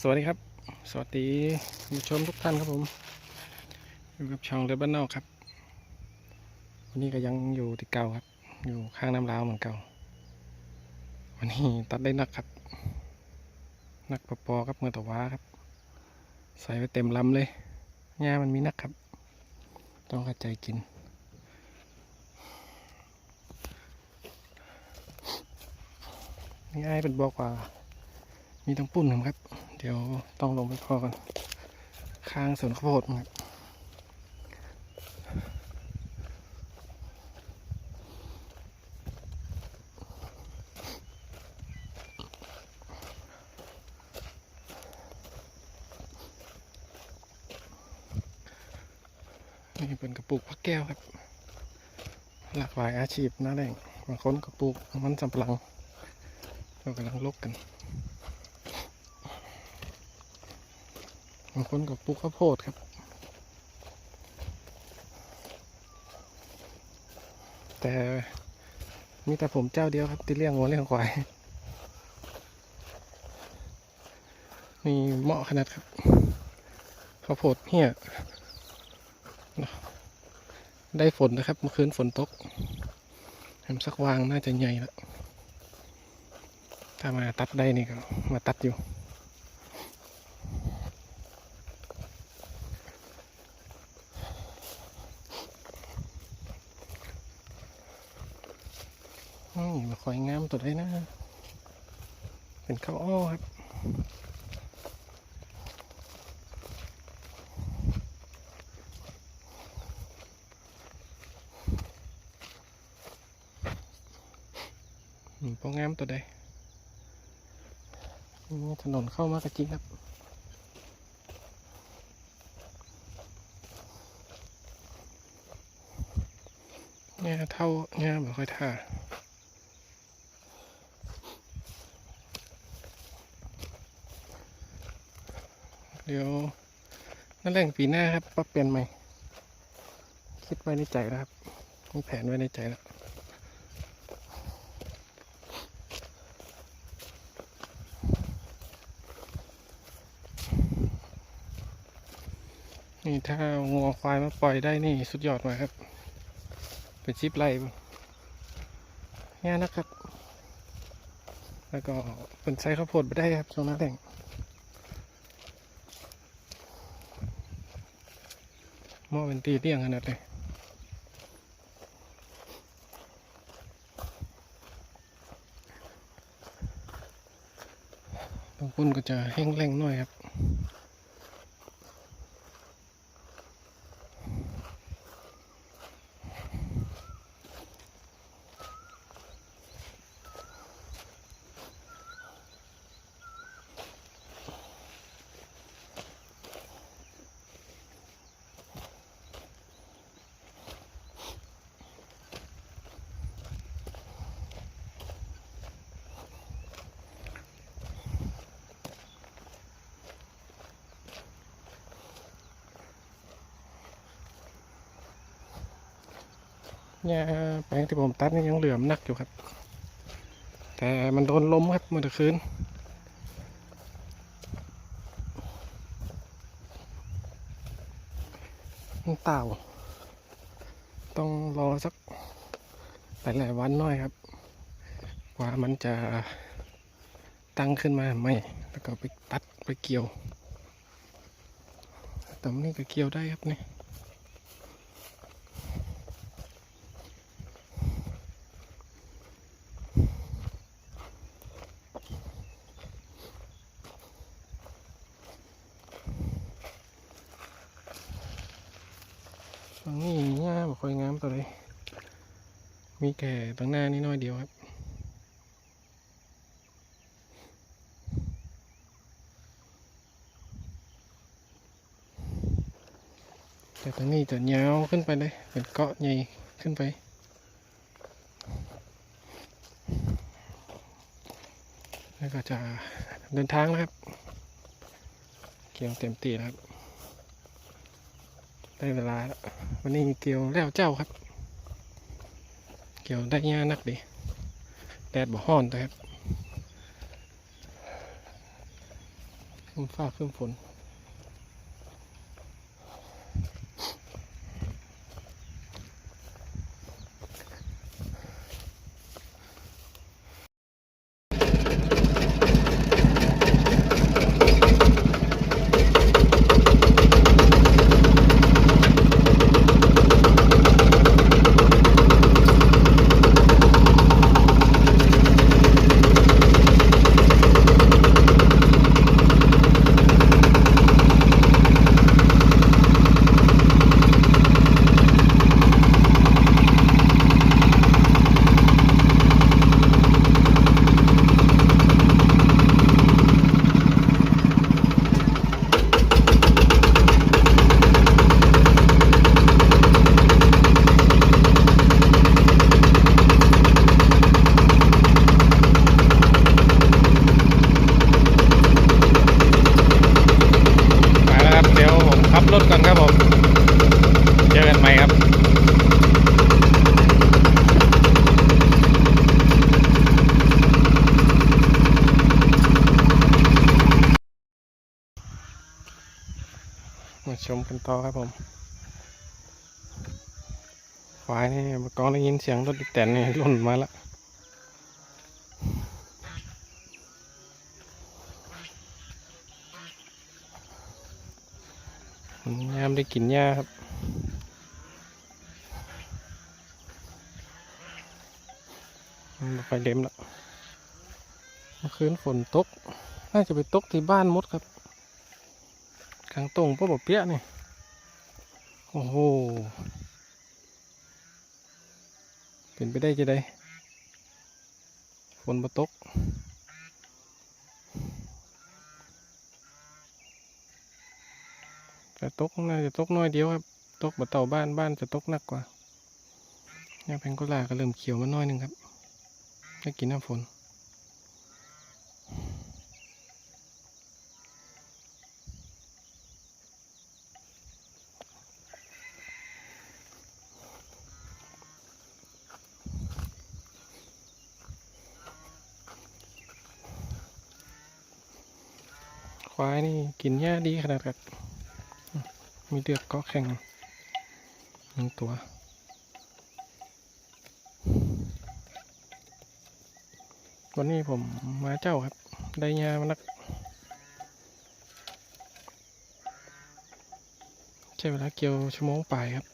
สวัสดีครับ สวัสดีผู้ชมทุกท่านครับผม อยู่กับช่องเรือบ้านนอกครับ วันนี้ก็ยังอยู่ที่เก่าครับ อยู่ข้างน้ำลาวเหมือนเก่า วันนี้ตัดได้นักครับ นักปอปอครับเมื่อตะว้าครับ ใส่ไปเต็มลำเลยหญ้ามันมีนักครับ ต้องเข้าใจกินง่ายเป็นบอกว่า มีต้องปุ่นนะครับ ดี๋ยวต้องลงไปพอกันข้างสวนข้าวโพดมั้งครับนี่เป็นกระปุกพักแก้วครับ หลากหลายอาชีพน้าแรงบางคนกระปุกมันสำปะหลังเรากำลังลกกันางคนกับปลูกข้าวโพดครับ แต่มีแต่ผมเจ้าเดียวครับ ที่เลี้ยงวัวเลี้ยงควายนี่เหมาะขนาดครับข้าวโพดเฮียได้ฝนนะครับเมื่อคืนฝนตกแหมสักวางน่าจะใหญ่แล้วถ้ามาตัดได้นี่ก็มาตัดอยู่ นี่มาค อยงามตัวได้นะ เป็นข้าวอ้อครับมพองามตัวใดนี่ถนนเข้ามากระจริงครับเนี่ยเท่าเนี่ยไม่ค่อยท่า เดี๋ยวนั่นแหล่งปีหน้าครับปรับเปลี่ยนใหม่ คิดไว้ในใจแล้วครับมีแผนไว้ในใจแล้วนี่ถ้าเอางัวควายมาปล่อยได้นี่สุดยอดมากครับ เป็นชิปไล่ง่ายนะครับ แล้วก็เป็นไซข้าวโพดไปได้ครับช่วงหน้าแดง หม้อเป็นตีเตี้ยงขนาดเลยบางคนก็จะแห้งแรงหน่อยครับ เนี่ยแปลงที่ผมตัดนี่ยังเหลือมนักอยู่ครับ แต่มันโดนล้มครับเมื่อคืนเต่า ต้องรอสักหลายๆวันหน่อยครับ กว่ามันจะตั้งขึ้นมาใหม่ แล้วก็ไปตัดไปเกี่ยวตรงนี้ก็เกี่ยวได้ครับนี่ ฝั่งนี้ง่าบ่ค่อยงามตัวเลย มีแก่ตั้งหน้านี่น้อยเดียวครับแต่ตรงนี้จะยาวขึ้นไปเลยเป็นเกาะใหญ่ขึ้นไปแล้วก็จะเดินทางแล้วครับ เกี่ยวเต็มตีแล้วครับ ได้เวลาแล้ววันนี้เกี่ยวแล้วเจ้าครับ เกี่ยวได้ยานักดิแดดบ่ฮ้อนตัวครับขึ้นฟ้าขึ้นฝน มาแล้วครับ เดี๋ยวผมขับรถก่อนครับผม เจอกันใหม่ครับ มาชมกัน ต่อครับผมควายนี่เมื่อก่อนได้ยินเสียงรถแตนนี่หล่นมาแล้วนยามได้กินหญ้าครับไฟเล็มแล้วเมื่อคืนฝนตก น่าจะไปตกที่บ้านมดครับกลางตรงพวกบเปียะนี่ โอ้โห เป็นไปได้จะได้ฝนมาตก แต่ตกน่าจะตกน้อยเดียวครับ ตกบนเต่าบ้านบ้านจะตกหนักกว่าเนี่ยแพงโกลาก็เริ่มเขียวมาน้อยหนึงครับได้กินน้ำฝน ควายนี่กินหญ้าดีขนาดกับมีเลือกก็แข็งหนึ่งตัว วันนี้ผมมาเจ้าครับ ได้หญ้ามานักใช้เวลาเกี่ยวชั่วโมงปลายครับ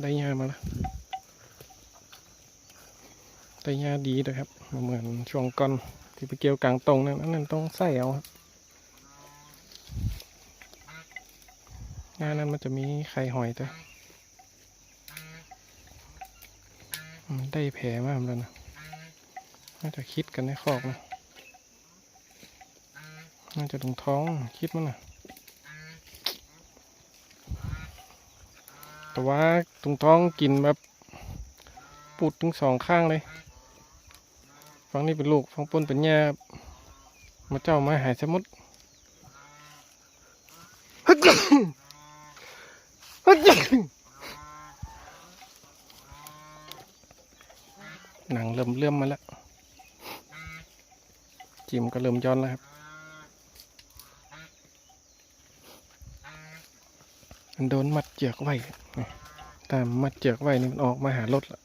ได้หญ้ามาแล้วได้หญ้าดีด้วยครับ เหมือนช่วงก่อน ที่ไปเกี่ยวกลางตรงนั้นอันนั้นต้องใส่เอาครับงานนั้นมันจะมีไข่หอยแต่อืมได้แผลมากแล้วนะน่าจะคิดกันในคอกนะน่าจะตรงท้องคิดมันนะแต่ว่าตรงท้องกินแบบปุดถึงสองข้างเลย ฝั่งนี้เป็นลูกฝั่งปนเป็นแย่มาเจ้ามาหายสมุดหนังเริ่มเลื่อมมาแล้ว จิมก็เริ่มย้อนแล้วครับ มันโดนมัดเจือกไว้ ตามมัดเจือกไว้นี่มันออกมาหารถล้ว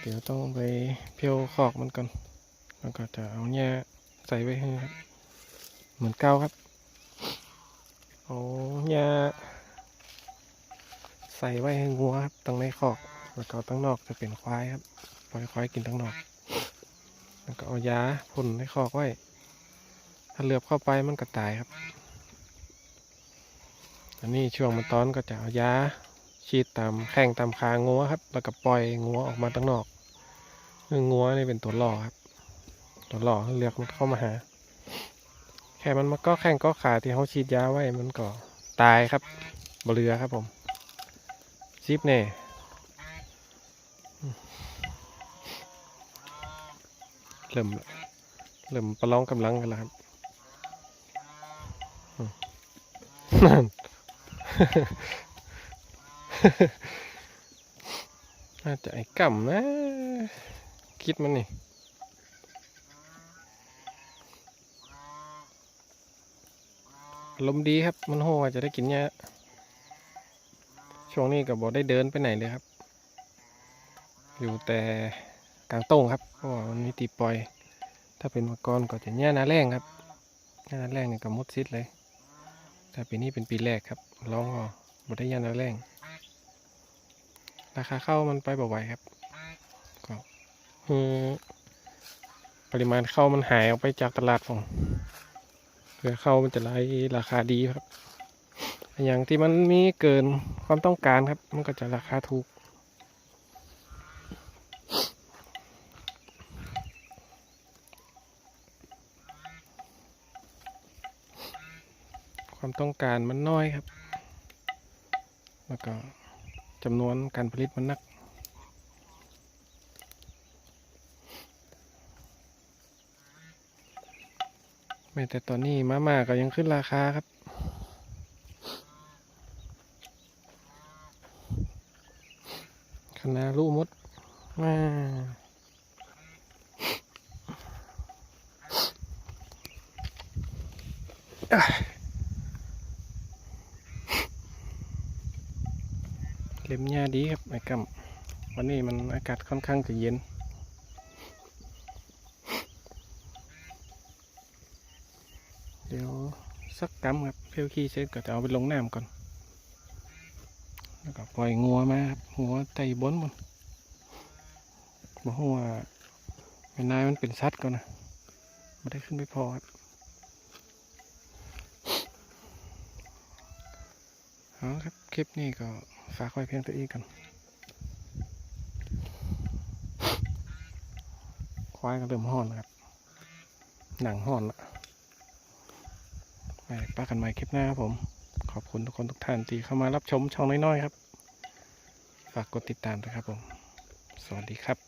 เดี๋ยวต้องไปเพียวคอกมันก่อน แล้วก็จะเอาเนี่ยใส่ไว้ให้ครับ เหมือนเก้าครับ เอาเนี่ยใส่ไว้ให้งัวครับตั้งในคอก แล้วก็ตั้งนอกจะเป็นควายครับปล่อยควายกินตั้งนอก แล้วก็เอายาพ่นในคอกไว้ ถ้าเหลือบเข้าไปมันก็ตายครับ อันนี้ช่วงมันตอนก็จะเอายา ฉีดตามแข้งตามคางัวครับ แล้วก็ปล่อยงัวออกมาตั้งนอกคืองัวนี่เป็นตัวหล่อครับ ตัวหล่อเลือกมันเข้ามาหา แค่มันมาก็แข้งก็ขาที่เขาฉีดยาไว้มันก็ตายครับบเรือครับผมซิปเน่เริ่มเริ่มประลองกำลังกันแล้วครับ น่าจะไอ้ก่ำนะ คิดมันนี่ลมดีครับ มันโหจะได้กินเนี้ยช่วงนี้กับบอได้เดินไปไหนเลยครับ อยู่แต่กลางต้งครับเพราะมันมีตีปล่อย ถ้าเป็นมากรก็จะเนี้ยนาแรงครับหน้าแรงเนี่ยกับมดซิดเลย แต่ปีนี้เป็นปีแรกครับร้องก็บอได้ยานาแรง ราคาเข้ามันไปบ่ไหวครับก็คือปริมาณเข้ามันหายออกไปจากตลาดฝั่งเพื่อเข้ามันจะไล่ราคาดีครับ อย่างที่มันมีเกินความต้องการครับ มันก็จะราคาถูกความต้องการมันน้อยครับ แล้วก็ จำนวนการผลิตมันนัก แม้แต่ตอนนี้มาม่าก็ยังขึ้นราคาครับคณะลูกมดมาอะเล็ มหญ้าดีครับไอ้กำวันนี้มันอากาศค่อนข้างจะเย็น เดี๋ยวสักกำครับเพียวขี้เสร็จก็จะเอาไปลงน้ำก่อน แล้วก็ปล่อยงัวมาครับงัวไตบนบนบอกว่าแม่นายมันเป็นสัตว์ก่อนนะไม่ได้ขึ้นไปพอครับเอาครับ คลิปนี้ก็ ฝากไว้เพียงตัวเองกัน ควายก็เริ่มห่อนนะครับ หนังห่อนละไปป้ากันใหม่คลิปหน้าครับผม ขอบคุณทุกคนทุกท่านที่เข้ามารับชมช่องน้อยๆครับ ฝากกดติดตามด้วยครับผม สวัสดีครับ